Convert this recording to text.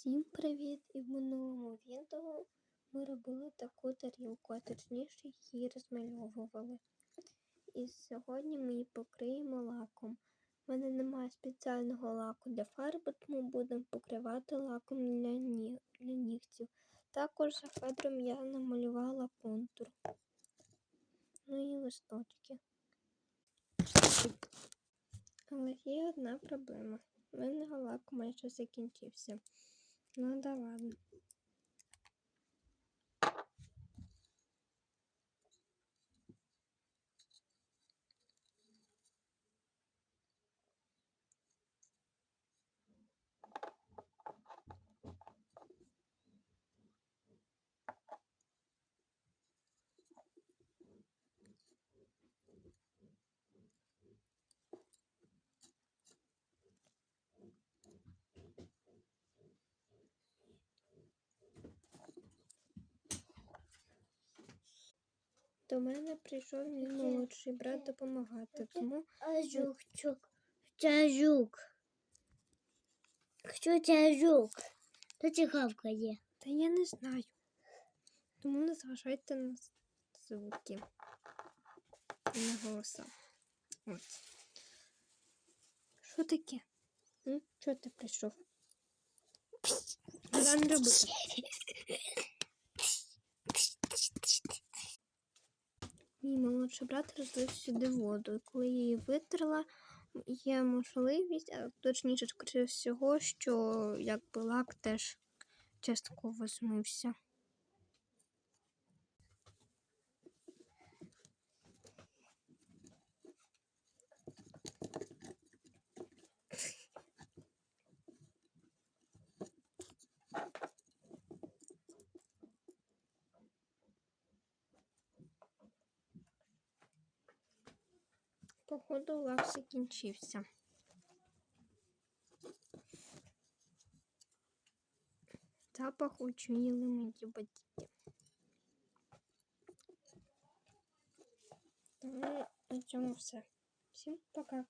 Всім привіт! І в минулому відео ми робили таку тарілку, а точніше її розмальовували. І сьогодні ми її покриємо лаком. У мене немає спеціального лаку для фарби, тому будемо покривати лаком для, ні... для нігтів. Також за федром я намалювала контур. Ну і листочки. Але є одна проблема. У мене лак майже закінчився. Ну да До мене прийшов мій молодший брат допомагати, тому А жук, жук. Це жук. Що це жук? Хто це хавкає? та я не знаю. Тому не зважайте на звуки і на голоса. От. Що таке? Чого ти прийшов? Не робити. Мій молодший брат розлив сюди воду. Коли я її витерла, є можливість, а точніше, скоріше всього, що якби лак теж частково змився. Походу, лак закінчився. Запах учуяли мої батьки. Тому на цьому все. Всім пока.